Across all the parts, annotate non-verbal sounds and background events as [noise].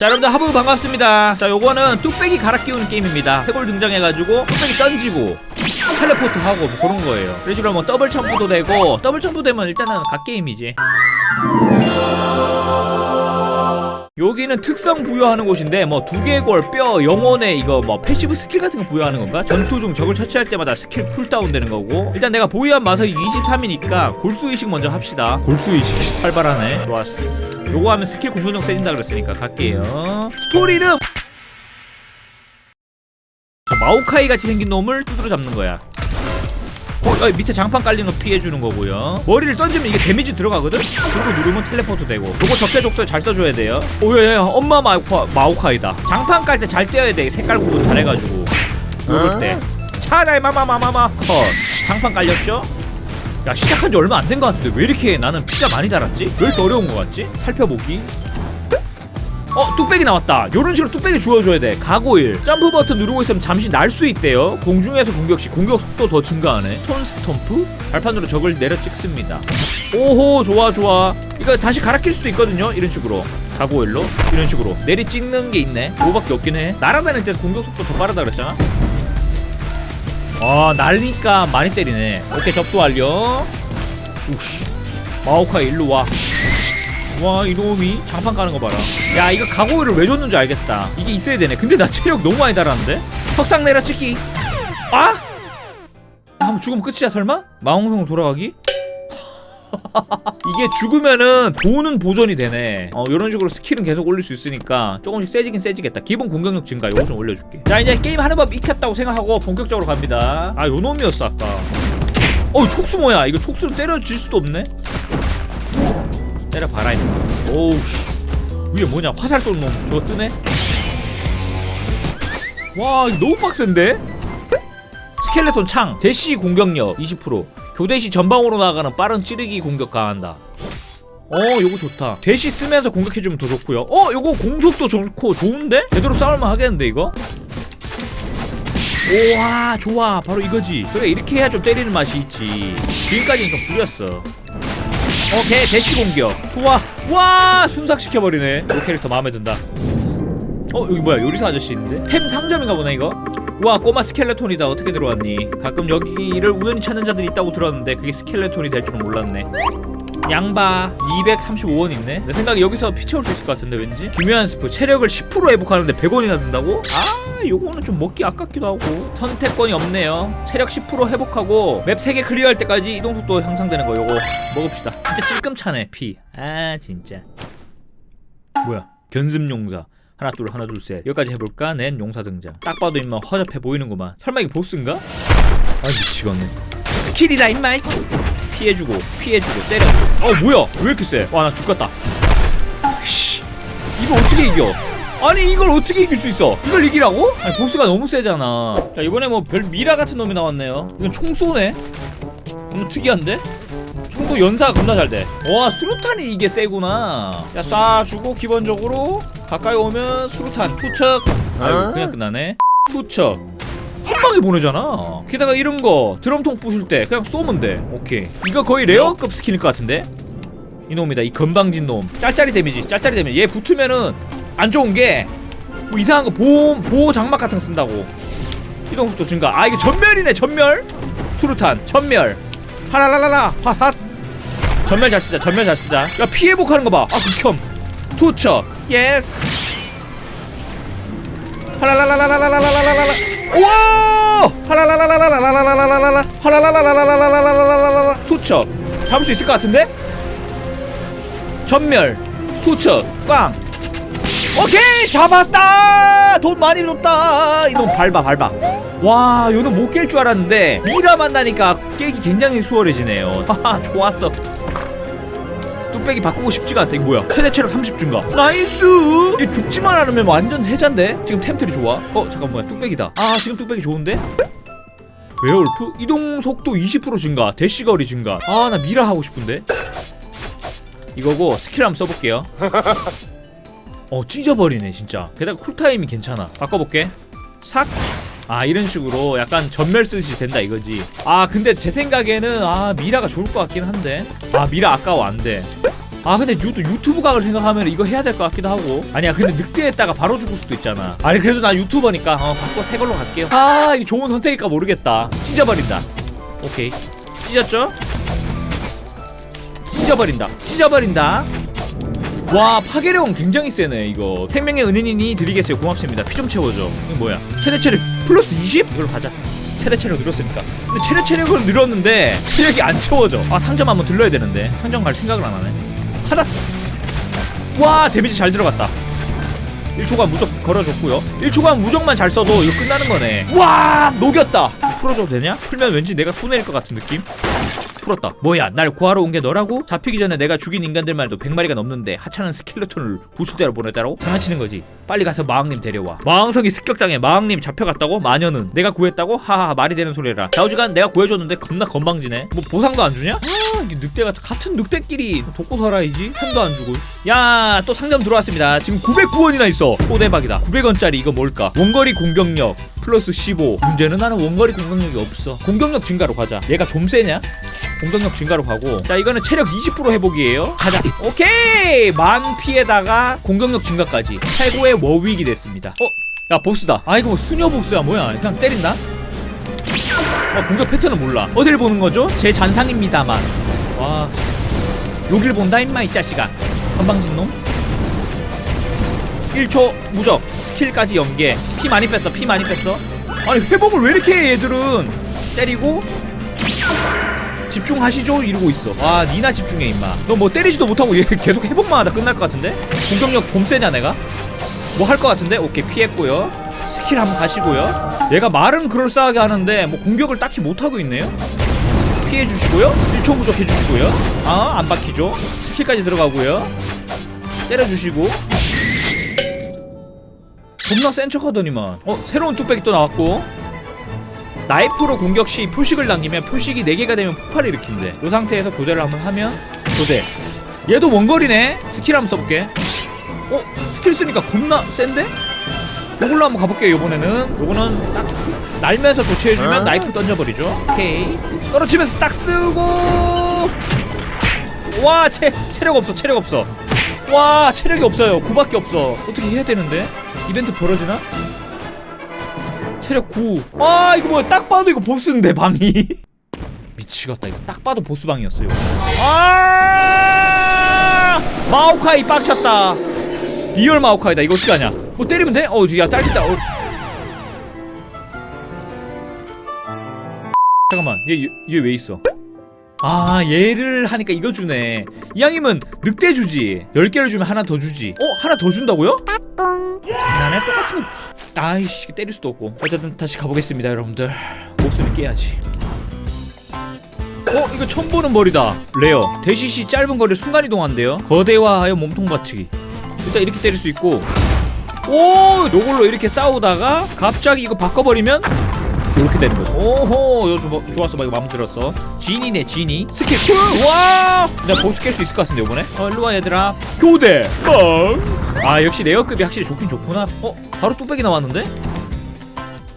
자 여러분들 하부 반갑습니다. 자 요거는 뚝배기 갈아 끼우는 게임입니다. 해골 등장해가지고 뚝배기 던지고 텔레포트 하고 뭐 그런 거예요. 그런 식으로 뭐 더블 점프도 되고 더블 점프 되면 일단은 갓게임이지 여기는 특성 부여하는 곳인데 뭐 두개골, 뼈, 영혼의 이거 뭐 패시브 스킬 같은 거 부여하는 건가? 전투 중 적을 처치할 때마다 스킬 쿨다운 되는 거고. 일단 내가 보유한 마석이 23이니까 골수의식 먼저 합시다. 골수의식 활발하네. 좋았어. 요거 하면 스킬 공격력 세진다 그랬으니까 갈게요. 스토리는 저 마오카이 같이 생긴 놈을 두드려 잡는 거야 어, 어, 밑에 장판 깔린 거 피해주는 거고요. 머리를 던지면 이게 데미지 들어가거든? 그리고 누르면 텔레포트 되고. 요거 적재적소에 잘 써줘야 돼요. 오야야 엄마 마오카, 마오카이다. 장판 깔 때 잘 떼어야 돼. 색깔 구분 잘해가지고. 누를 때. 차라이 마마마마마. 컷. 장판 깔렸죠? 야 시작한 지 얼마 안 된 것 같은데 왜 이렇게 나는 피가 많이 달았지? 왜 이렇게 어려운 것 같지? 살펴보기 어 뚝배기 나왔다. 요런 식으로 뚝배기 주워줘야 돼. 가고일. 점프 버튼 누르고 있으면 잠시 날 수 있대요. 공중에서 공격 시 공격 속도 더 증가하네. 톤 스톰프? 발판으로 적을 내려 찍습니다. 오호 좋아 좋아. 이거 다시 갈아 낄 수도 있거든요. 이런 식으로. 가고일로. 이런 식으로. 내리 찍는 게 있네. 그거밖에 없긴 해. 날아다닐 때 공격 속도 더 빠르다 그랬잖아. 아 날리니까 많이 때리네. 오케이 접수 완료. 우씨. 마오카 일로 와 와 이놈이 장판 까는 거 봐라. 야 이거 가고일을 왜 줬는지 알겠다. 이게 있어야 되네. 근데 나 체력 너무 많이 달았는데? 석상 내려 찍기 아? 한번 죽으면 끝이야 설마? 마홍성 돌아가기? [laughs] 이게 죽으면은 돈은 보존이 되네. 어 요런 식으로 스킬은 계속 올릴 수 있으니까 조금씩 세지긴 세지겠다. 기본 공격력 증가 요거 좀 올려줄게. 자 이제 게임 하는 법 익혔다고 생각하고 본격적으로 갑니다. 아 요놈이었어 아까. 어이 촉수 뭐야? 이거 촉수로 때려질 수도 없네 때려봐라 임마 오우 씨. 위에 뭐냐? 화살 쏘는 놈. 저거 뜨네? 와 이거 너무 빡센데? 스켈레톤 창. 대시 공격력 20% 교대 시 전방으로 나가는 빠른 찌르기 공격 가한다. 어 요거 좋다. 대시 쓰면서 공격해주면 더 좋고요. 어 요거 공속도 좋고 좋은데? 제대로 싸울만 하겠는데 이거? 오와 좋아. 바로 이거지. 그래 이렇게 해야 좀 때리는 맛이 있지. 지금까지는 좀 구렸어 오케이 대시 공격. 좋아. 와 순삭시켜버리네. 이 캐릭터 마음에 든다. 어 여기 뭐야? 요리사 아저씨 있는데? 템 상점인가 보네 이거? 와 꼬마 스켈레톤이다. 어떻게 들어왔니? 가끔 여기를 우연히 찾는 자들이 있다고 들었는데 그게 스켈레톤이 될 줄은 몰랐네. 양바 235원 있네? 내 생각에 여기서 피 채울 수 있을 것 같은데 왠지? 기묘한 스프 체력을 10% 회복하는데 100원이나 든다고? 아 요거는 좀 먹기 아깝기도 하고. 선택권이 없네요. 체력 10% 회복하고 맵 3개 클리어할 때까지 이동속도 향상되는 거 요거 먹읍시다. 진짜 찔끔차네 피 아 진짜. 뭐야? 견습용사. 하나 둘 하나 둘 셋. 여기까지 해볼까? 낸 용사 등장. 딱 봐도 임마 허접해 보이는구만. 설마 이게 보스인가? 아 미치겠네. 스킬이다 임마. 피해주고 피해주고 때려 어 뭐야? 왜 이렇게 쎄와 나 죽겠다. 씨. 이거 어떻게 이겨 아니 이걸 어떻게 이길 수 있어? 이걸 이기라고? 아니 보스가 너무 세잖아. 자 이번에 뭐 별 미라 같은 놈이 나왔네요. 이건 총 쏘네. 너무 특이한데? 총도 연사가 겁나 잘돼 와 수류탄이 이게 세구나. 자 쏴주고 기본적으로 가까이 오면 수류탄 투척. 아이고 그냥 끝나네. 투척. 한 방에 보내잖아. 게다가 이런 거 드럼통 부술 때 그냥 쏘면 돼. 오케이. 이거 거의 레어급 스킬일 것 같은데? 이놈이다 이 건방진 놈. 짤짤이 데미지 짤짤이 데미지. 얘 붙으면은 안 좋은 게 뭐 이상한 거 보호 보호 장막 같은 거 쓴다고. 이동 속도 증가. 아 이게 전멸이네 전멸. 수류탄 전멸. 하라라라라 화삿 전멸 잘 쓰자 전멸 잘 쓰자. 야 피해 복하는 거봐 아 극혐 투척 예스. 하라라라라라라라라라라 우와! 하라라라라라라라라라라라 하라라라라라라라라라라라 투척 잡을 수 있을 것 같은데? 전멸. 투척 꽝 오케이 잡았다! 돈 많이 줬다! 이놈 밟아 밟아. 와 요놈 못 깰 줄 알았는데 미라 만나니까 깨기 굉장히 수월해지네요. [laughs] 하하 좋았어. 뚝배기 바꾸고 싶지가 않다. 이거 뭐야? 최대 체력 30 증가. 나이스! 얘 죽지만 않으면 완전 해잔데? 지금 템트리 좋아? 어 잠깐 뭐야 뚝배기다. 아 지금 뚝배기 좋은데? 웨어울프? 이동 속도 20% 증가. 대시거리 증가. 아 나 미라 하고 싶은데? 이거고 스킬 한번 써볼게요 [laughs] 어 찢어버리네 진짜. 게다가 쿨타임이 괜찮아. 바꿔볼게. 삭. 아 이런 식으로 약간 전멸 쓰듯이 된다 이거지. 아 근데 제 생각에는 아 미라가 좋을 것 같긴 한데. 아 미라 아까워 안돼. 아 근데 유, 유튜브 각을 생각하면 이거 해야 될 것 같기도 하고. 아니야 근데 늑대했다가 바로 죽을 수도 있잖아. 아니 그래도 나 유튜버니까 어 바꿔 새 걸로 갈게요. 아 이거 좋은 선택일까 모르겠다. 찢어버린다. 오케이. 찢었죠? 찢어버린다. 찢어버린다 와 파괴력은 굉장히 세네 이거. 생명의 은인이니 드리겠어요. 고맙습니다. 피 좀 채워줘. 이거 뭐야? 최대 체력 플러스 20? 이걸로 가자. 최대 체력 늘었으니까. 근데 최대 체력을 늘었는데 체력이 안 채워져. 아 상점 한번 들러야 되는데. 상점 갈 생각을 안 하네. 하나 와 데미지 잘 들어갔다. 1초간 무적 걸어줬고요. 1초간 무적만 잘 써도 이거 끝나는 거네. 와 녹였다. 풀어줘도 되냐? 풀면 왠지 내가 손해일 것 같은 느낌 풀었다. 뭐야 날 구하러 온 게 너라고? 잡히기 전에 내가 죽인 인간들만 해도 100마리가 넘는데 하찮은 스켈레톤을 부수대로 보냈다고? 장난치는 거지. 빨리 가서 마왕님 데려와. 마왕성이 습격당해. 마왕님 잡혀갔다고? 마녀는. 내가 구했다고? 하하 말이 되는 소리라. 좌우지간 내가 구해줬는데 겁나 건방지네. 뭐 보상도 안 주냐? 아 이게 늑대 같은 같은 늑대끼리 돕고 살아야지. 템도 안 주고. 야 또 상점 들어왔습니다. 지금 909원이나 있어. 초대박이다. 900원짜리 이거 뭘까? 원거리 공격력 플러스 15 문제는 나는 원거리 공격력이 없어. 공격력 증가로 가자. 얘가 좀 세냐? 공격력 증가로 가고. 자 이거는 체력 20% 회복이에요. 가자. 오케이! 만 피에다가 공격력 증가까지. 최고의 워윅이 됐습니다. 어? 야 보스다. 아 이거 뭐 수녀 보스야 뭐야? 그냥 때린다? 어, 공격 패턴은 몰라. 어딜 보는 거죠? 제 잔상입니다만. 와. 여길 본다 임마 이 자식아. 건방진 놈. 1초 무적. 스킬까지 연계. 피 많이 뺐어 피 많이 뺐어. 아니 회복을 왜 이렇게 해 얘들은? 때리고 집중하시죠 이러고 있어. 와 니나 집중해 임마. 너 뭐 때리지도 못하고 얘 [laughs] 계속 회복만 하다 끝날 것 같은데? 공격력 좀 세냐 내가? 뭐 할 것 같은데? 오케이 피했고요. 스킬 한번 가시고요. 얘가 말은 그럴싸하게 하는데 뭐 공격을 딱히 못하고 있네요. 피해 주시고요. 1초 무적 해주시고요. 아안 박히죠. 스킬까지 들어가고요. 때려 주시고. 겁나 센 척하더니만. 어 새로운 뚝배기 또 나왔고 나이프로 공격 시 표식을 남기면 표식이 4개가 되면 폭발을 일으킨대 이 상태에서 교대를 한번 하면 교대. 얘도 원거리네. 스킬 한번 써볼게. 어? 스킬 쓰니까 겁나 센데? 요걸로 한번 가볼게요 요번에는. 요거는 딱 날면서 교체해주면 나이프 던져버리죠. 오케이. 떨어지면서 딱 쓰고. 와 체, 체력 없어 체력 없어. 와 체력이 없어요. 9밖에 없어. 어떻게 해야 되는데? 이벤트 벌어지나? 체력 9. 아 이거 뭐야 딱 봐도 이거 보스인데 방이. [laughs] 미치겠다 이거 딱 봐도 보스 방이었어 이거. 아 마오카이 빡쳤다. 리얼 마오카이다 이거 어떻게 하냐? 뭐 때리면 돼? 어야 딸린다. 어. 잠깐만 얘얘 왜 있어? 아 얘를 하니까 이거 주네 이왕이면 늑대 주지 10개를 주면 하나 더 주지 어? 하나 더 준다고요? 장난해? 똑같은 거 아이씨 때릴 수도 없고. 어쨌든 다시 가보겠습니다 여러분들. 목숨을 깨야지. 어? 이거 처음 보는 머리다. 레어. 대시시 짧은 거리를 순간이동한대요. 거대화하여 몸통 받치기. 일단 이렇게 때릴 수 있고. 오 요걸로 이렇게 싸우다가 갑자기 이거 바꿔버리면 이렇게 되는 거죠. 오호, 요 조, 좋았어, 막 이거 마음에 들었어. 지니네, 지니. 스킬 쿨, 와! 내가 보스 깰 수 있을 것 같은데 이번에. 어, 일로 와 얘들아. 교대. 뻥. 아 역시 레어급이 확실히 좋긴 좋구나. 어, 바로 뚝배기 나왔는데?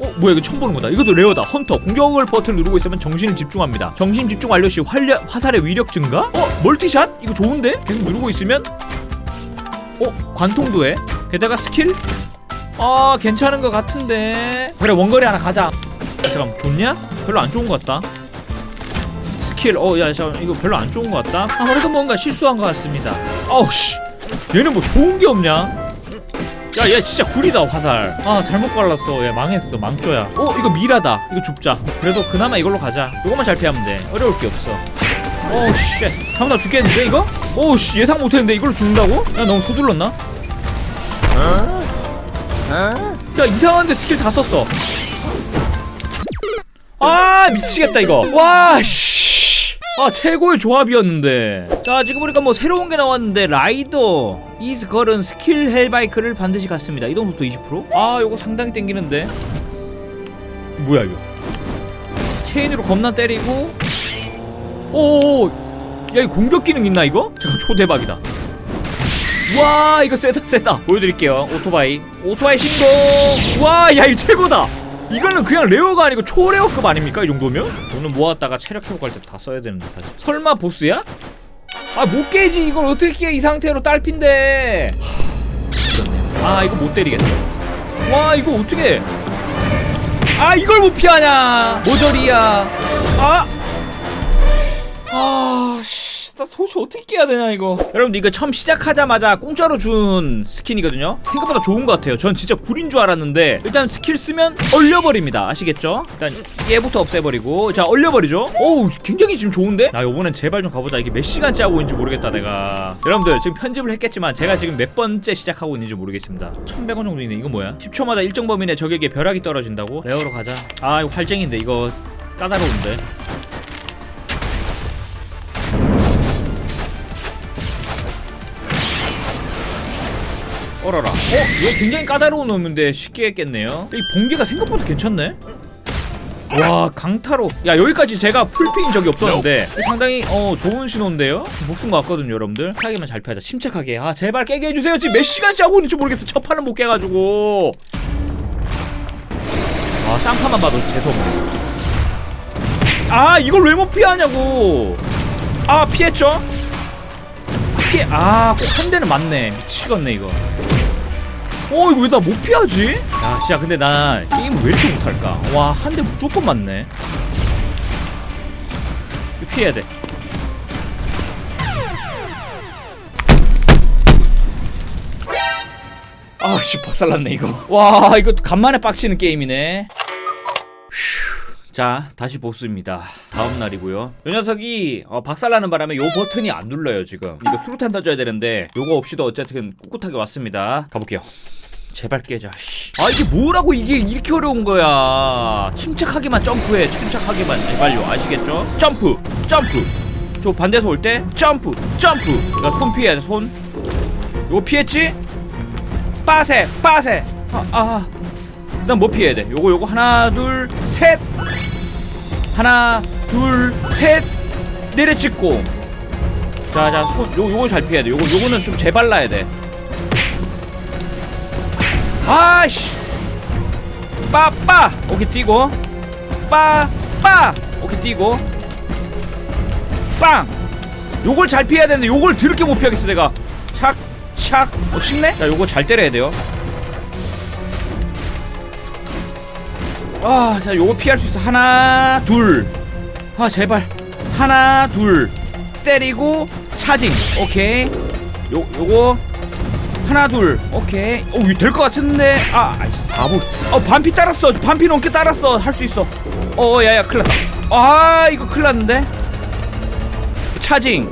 어, 뭐야 이거 처음 보는 거다. 이것도 레어다. 헌터. 공격을 버튼을 누르고 있으면 정신을 집중합니다. 정신 집중 완료 시 활력 화살의 위력 증가? 어, 멀티샷? 이거 좋은데? 계속 누르고 있으면 어, 관통도 해. 게다가 스킬? 아, 괜찮은 것 같은데. 그래, 원거리 하나 가자. 잠깐 좋냐? 별로 안 좋은 것 같다. 스킬 어야 잠깐 이거 별로 안 좋은 것 같다. 아무래도 뭔가 실수한 것 같습니다. 아우 씨 얘는 뭐 좋은 게 없냐? 야 얘 진짜 구리다 화살. 아 잘못 갈랐어. 얘 망했어 망조야. 어 이거 미라다. 이거 줍자. 그래도 그나마 이걸로 가자. 이거만 잘 피하면 돼. 어려울 게 없어. 오우 씨. 잠깐 나 죽겠는데 이거? 오우 씨 예상 못했는데 이걸 죽는다고? 야 너무 서둘렀나? 야 이상한데 스킬 다 썼어. 아 미치겠다 이거. 와씨. 아 최고의 조합이었는데. 자 지금 보니까 뭐 새로운 게 나왔는데 라이더 이스 걸은 스킬 헬바이크를 반드시 갔습니다. 이동 속도 20%아 요거 상당히 땡기는데. 뭐야 이거? 체인으로 겁나 때리고. 오오오. 야 이거 공격 기능 있나 이거? 잠깐 초대박이다. 와 이거 세다 세다. 보여드릴게요. 오토바이. 오토바이 신고. 와야 이거 최고다 이거는 그냥 레어가 아니고 초레어급 아닙니까 이 정도면? 돈을 모았다가 체력 회복할 때 다 써야 되는데 사실. 설마 보스야? 아 못 깨지. 이걸 어떻게 깨? 이 상태로 딸핀데. 아 이거 못 때리겠다 와 이거 어떻게 아 이걸 못 피하냐? 모조리야. 아! 아씨 나 소시 어떻게 깨야 되냐 이거? 여러분들 이거 처음 시작하자마자 공짜로 준 스킨이거든요. 생각보다 좋은 것 같아요. 전 진짜 굴인 줄 알았는데 일단 스킬 쓰면 얼려버립니다. 아시겠죠? 일단 얘부터 없애버리고. 자 얼려버리죠? 오우 굉장히 지금 좋은데? 나 요번엔 제발 좀 가보자. 이게 몇 시간째 하고 있는지 모르겠다 내가. 여러분들 지금 편집을 했겠지만 제가 지금 몇 번째 시작하고 있는지 모르겠습니다. 1100원 정도 있네. 이거 뭐야? 10초마다 일정 범위 내 적에게 벼락이 떨어진다고? 레어로 가자. 아 이거 활쟁인데 이거 까다로운데 얼어라. 어? 이거 굉장히 까다로운 놈인데 쉽게 했겠네요. 이 번개가 생각보다 괜찮네. 와 강타로. 야 여기까지 제가 풀피인 적이 없었는데 상당히 어 좋은 신호인데요? 목숨 것 같거든요 여러분들. 피하기만 잘 피하자. 침착하게. 아 제발 깨게 해주세요. 지금 몇 시간째 하고 있는지 모르겠어. 첫 판은 못 깨가지고. 아 쌍파만 봐도 재수없네 아 이걸 왜 못 피하냐고. 아 피했죠 피해. 아꼭 한 대는 맞네. 미치겠네 이거. 어 이거 왜 나 못 피하지? 야 진짜 근데 나 게임을 왜 이렇게 못할까? 와 한 대 무조건 맞네. 이거 피해야 돼. 아씨 박살났네 이거. 와 이거 간만에 빡치는 게임이네. 휴, 자 다시 보스입니다. 다음 날이고요. 이 녀석이 어, 박살나는 바람에 요 버튼이 안 눌러요 지금. 이거 수류탄 던져야 되는데 요거 없이도 어쨌든 꿋꿋하게 왔습니다. 가볼게요. 제발 깨자 씨. 아 이게 뭐라고 이게 이렇게 어려운 거야? 침착하게만 점프해 침착하게만. 제발요 아시겠죠? 점프 점프. 저 반대에서 올 때 점프 점프. 나 손 피해야 돼손. 요거 피했지? 빠세 빠세. 아아 그다음 뭐 피해야 돼? 요거 요거 하나 둘셋 하나 둘 셋 내려찍고. 자자 손 요 요거 잘 피해야 돼. 요거 요거는 좀 재발라야 돼. 아씨! 빠빠! 오케이 뛰고. 빠빠! 오케이 뛰고. 빵! 요걸 잘 피해야 되는데 요걸 드럽게 못 피하겠어 내가. 샥샥. 어 쉽네? 자 요거 잘 때려야 돼요 아 자 요거 피할 수 있어. 하나 둘 아 제발. 하나 둘. 때리고 차징. 오케이. 요 요거. 하나 둘. 오케이. 어 될것 같은데. 아 아이, 바보. 어 반피 따랐어. 반피 넘게 따랐어. 할 수 있어 어 야 야 큰일 났다. 아 이거 큰일 났는데. 차징.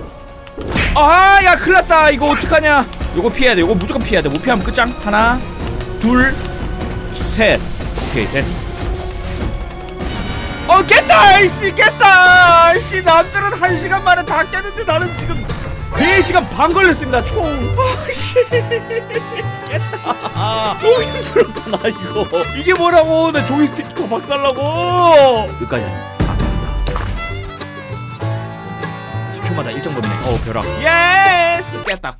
아 야 큰일 났다. 이거 어떡하냐. 요거 피해야 돼. 요거 무조건 피해야 돼 못 피하면 끝장. 하나 둘 셋. 오케이 됐어 어 깼다 아이씨 깼다. 아이씨 남들은 한 시간 만에 다 깼는데 나는 지금 4시간 반 걸렸습니다 총. 아이씨 깼다. 너무 힘들었다 나 이거. 이게 뭐라고? 내 조이스틱 더 박살나고. 여기까지 아 됐다. 10초마다 일정 범위. 어 벼락 예스 깼다